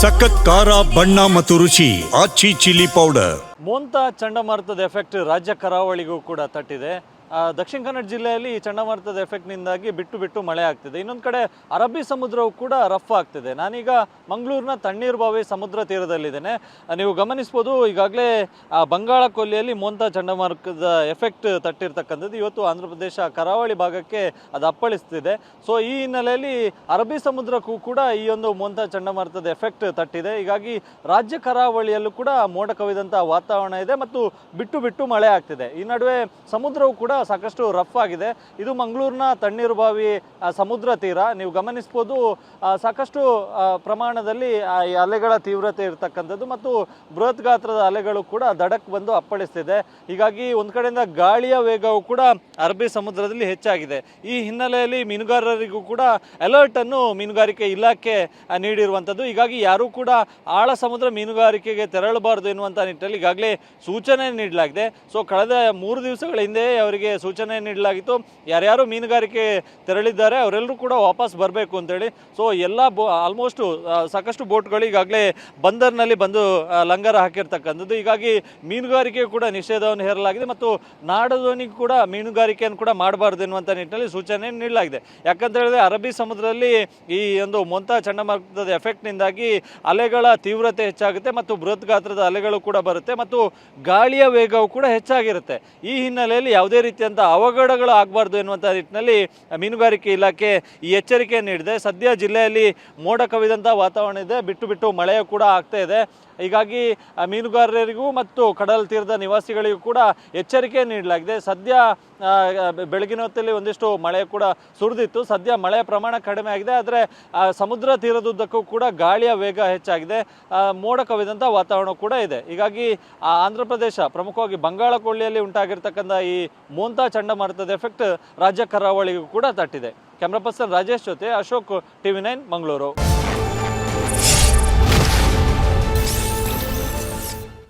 ಸಖತ್ ಖಾರ, ಬಣ್ಣ ಮತ್ತು ರುಚಿ, ಆಚಿ ಚಿಲ್ಲಿ ಪೌಡರ್. ಮೋಂತ ಚಂಡಮಾರುತದ ಎಫೆಕ್ಟ್ ರಾಜ್ಯ ಕರಾವಳಿಗೂ ಕೂಡ ತಟ್ಟಿದೆ. ದಕ್ಷಿಣ ಕನ್ನಡ ಜಿಲ್ಲೆಯಲ್ಲಿ ಈ ಚಂಡಮಾರುತದ ಎಫೆಕ್ಟ್ನಿಂದಾಗಿ ಬಿಟ್ಟು ಬಿಟ್ಟು ಮಳೆ ಆಗ್ತಿದೆ. ಇನ್ನೊಂದು ಕಡೆ ಅರಬ್ಬಿ ಸಮುದ್ರವು ಕೂಡ ರಫ್ ಆಗ್ತಿದೆ. ನಾನೀಗ ಮಂಗಳೂರಿನ ತಣ್ಣೀರು ಬಾವಿ ಸಮುದ್ರ ತೀರದಲ್ಲಿದ್ದೇನೆ. ನೀವು ಗಮನಿಸ್ಬೋದು, ಈಗಾಗಲೇ ಬಂಗಾಳ ಕೊಲ್ಲಿಯಲ್ಲಿ ಮೋಂತಾ ಚಂಡಮಾರುತದ ಎಫೆಕ್ಟ್ ತಟ್ಟಿರ್ತಕ್ಕಂಥದ್ದು. ಇವತ್ತು ಆಂಧ್ರ ಪ್ರದೇಶ ಕರಾವಳಿ ಭಾಗಕ್ಕೆ ಅದು ಅಪ್ಪಳಿಸ್ತಿದೆ. ಸೊ ಈ ಹಿನ್ನೆಲೆಯಲ್ಲಿ ಅರಬ್ಬಿ ಸಮುದ್ರಕ್ಕೂ ಕೂಡ ಈ ಒಂದು ಮೋಂತಾ ಚಂಡಮಾರುತದ ಎಫೆಕ್ಟ್ ತಟ್ಟಿದೆ. ಹೀಗಾಗಿ ರಾಜ್ಯ ಕರಾವಳಿಯಲ್ಲೂ ಕೂಡ ಮೋಡ ಕವಿದಂಥ ವಾತಾವರಣ ಇದೆ ಮತ್ತು ಬಿಟ್ಟು ಬಿಟ್ಟು ಮಳೆ ಆಗ್ತಿದೆ. ಈ ನಡುವೆ ಸಮುದ್ರವು ಕೂಡ ಸಾಕಷ್ಟು ರಫ್ ಆಗಿದೆ. ಇದು ಮಂಗಳೂರಿನ ತಣ್ಣೀರು ಬಾವಿ ಸಮುದ್ರ ತೀರ. ನೀವು ಗಮನಿಸ್ಬೋದು ಸಾಕಷ್ಟು ಪ್ರಮಾಣದಲ್ಲಿ ಈ ಅಲೆಗಳ ತೀವ್ರತೆ ಇರತಕ್ಕಂಥದ್ದು ಮತ್ತು ಬೃಹತ್ ಗಾತ್ರದ ಅಲೆಗಳು ಕೂಡ ದಡಕ್ಕೆ ಬಂದು ಅಪ್ಪಳಿಸ್ತಿದೆ. ಹೀಗಾಗಿ ಒಂದು ಕಡೆಯಿಂದ ಗಾಳಿಯ ವೇಗವು ಕೂಡ ಅರಬ್ಬಿ ಸಮುದ್ರದಲ್ಲಿ ಹೆಚ್ಚಾಗಿದೆ. ಈ ಹಿನ್ನೆಲೆಯಲ್ಲಿ ಮೀನುಗಾರರಿಗೂ ಕೂಡ ಅಲರ್ಟ್ ಅನ್ನು ಮೀನುಗಾರಿಕೆ ಇಲಾಖೆ ನೀಡಿರುವಂಥದ್ದು. ಹೀಗಾಗಿ ಯಾರೂ ಕೂಡ ಆಳ ಸಮುದ್ರ ಮೀನುಗಾರಿಕೆಗೆ ತೆರಳಬಾರದು ಎನ್ನುವಂಥ ನಿಟ್ಟಿನಲ್ಲಿ ಈಗಾಗಲೇ ಸೂಚನೆ ನೀಡಲಾಗಿದೆ. ಸೊ ಕಳೆದ ಮೂರು ದಿವಸಗಳ ಹಿಂದೆಯೇ ಅವರಿಗೆ ಸೂಚನೆ ನೀಡಲಾಗಿತ್ತು. ಯಾರ್ಯಾರು ಮೀನುಗಾರಿಕೆ ತೆರಳಿದ್ದಾರೆ ಅವರೆಲ್ಲರೂ ಕೂಡ ವಾಪಸ್ ಬರಬೇಕು ಅಂತೇಳಿ. ಸೊ ಎಲ್ಲ ಬೋ ಆಲ್ಮೋಸ್ಟು ಸಾಕಷ್ಟು ಬೋಟ್ಗಳು ಈಗಾಗಲೇ ಬಂದರ್ನಲ್ಲಿ ಬಂದು ಲಂಗರ ಹಾಕಿರ್ತಕ್ಕಂಥದ್ದು. ಹೀಗಾಗಿ ಮೀನುಗಾರಿಕೆ ಕೂಡ ನಿಷೇಧವನ್ನು ಹೇರಲಾಗಿದೆ ಮತ್ತು ನಾಡದೋನಿಗೆ ಕೂಡ ಮೀನುಗಾರಿಕೆಯನ್ನು ಕೂಡ ಮಾಡಬಾರ್ದು ಎನ್ನುವಂಥ ನಿಟ್ಟಿನಲ್ಲಿ ಸೂಚನೆ ನೀಡಲಾಗಿದೆ. ಯಾಕಂತ ಹೇಳಿದ್ರೆ ಅರಬ್ಬಿ ಸಮುದ್ರದಲ್ಲಿ ಈ ಒಂದು ಮೊಂತ ಚಂಡಮಾರುತದ ಎಫೆಕ್ಟ್ನಿಂದಾಗಿ ಅಲೆಗಳ ತೀವ್ರತೆ ಹೆಚ್ಚಾಗುತ್ತೆ ಮತ್ತು ಬೃಹತ್ ಗಾತ್ರದ ಅಲೆಗಳು ಕೂಡ ಬರುತ್ತೆ ಮತ್ತು ಗಾಳಿಯ ವೇಗವು ಕೂಡ ಹೆಚ್ಚಾಗಿರುತ್ತೆ. ಈ ಹಿನ್ನೆಲೆಯಲ್ಲಿ ಯಾವುದೇ ರೀತಿಯಂಥ ಅವಘಡಗಳು ಆಗಬಾರ್ದು ಎನ್ನುವಂಥ ನಿಟ್ಟಿನಲ್ಲಿ ಮೀನುಗಾರಿಕೆ ಇಲಾಖೆ ಈ ಎಚ್ಚರಿಕೆ ನೀಡಿದೆ. ಸದ್ಯ ಜಿಲ್ಲೆಯಲ್ಲಿ ಮೋಡ ಕವಿದಂಥ ವಾತಾವರಣ ಇದೆ. ಬಿಟ್ಟು ಬಿಟ್ಟು ಮಳೆಯೂ ಕೂಡ ಆಗ್ತಾ ಇದೆ. ಹೀಗಾಗಿ ಮೀನುಗಾರರಿಗೂ ಮತ್ತು ಕಡಲ ತೀರದ ನಿವಾಸಿಗಳಿಗೂ ಕೂಡ ಎಚ್ಚರಿಕೆ ನೀಡಲಾಗಿದೆ. ಸದ್ಯ ಬೆಳಗಿನ ಹೊತ್ತಲ್ಲಿ ಒಂದಿಷ್ಟು ಮಳೆ ಕೂಡ ಸುರಿದಿತ್ತು. ಸದ್ಯ ಮಳೆಯ ಪ್ರಮಾಣ ಕಡಿಮೆ ಆಗಿದೆ. ಆದರೆ ಸಮುದ್ರ ತೀರದುದ್ದಕ್ಕೂ ಕೂಡ ಗಾಳಿಯ ವೇಗ ಹೆಚ್ಚಾಗಿದೆ. ಮೋಡ ಕವಿದಂಥ ವಾತಾವರಣ ಕೂಡ ಇದೆ. ಹೀಗಾಗಿ ಆಂಧ್ರ ಪ್ರದೇಶ, ಪ್ರಮುಖವಾಗಿ ಬಂಗಾಳ ಕೊಳ್ಳಿಯಲ್ಲಿ ಉಂಟಾಗಿರ್ತಕ್ಕಂಥ ಈ ಮೋಂತಾ ಚಂಡಮಾರುತದ ಎಫೆಕ್ಟ್ ರಾಜ್ಯ ಕರಾವಳಿಗೂ ಕೂಡ ತಟ್ಟಿದೆ. ಕ್ಯಾಮ್ರಾ ಪರ್ಸನ್ ರಾಜೇಶ್ ಜೊತೆ ಅಶೋಕ್, ಟಿವಿ ನೈನ್, ಮಂಗಳೂರು.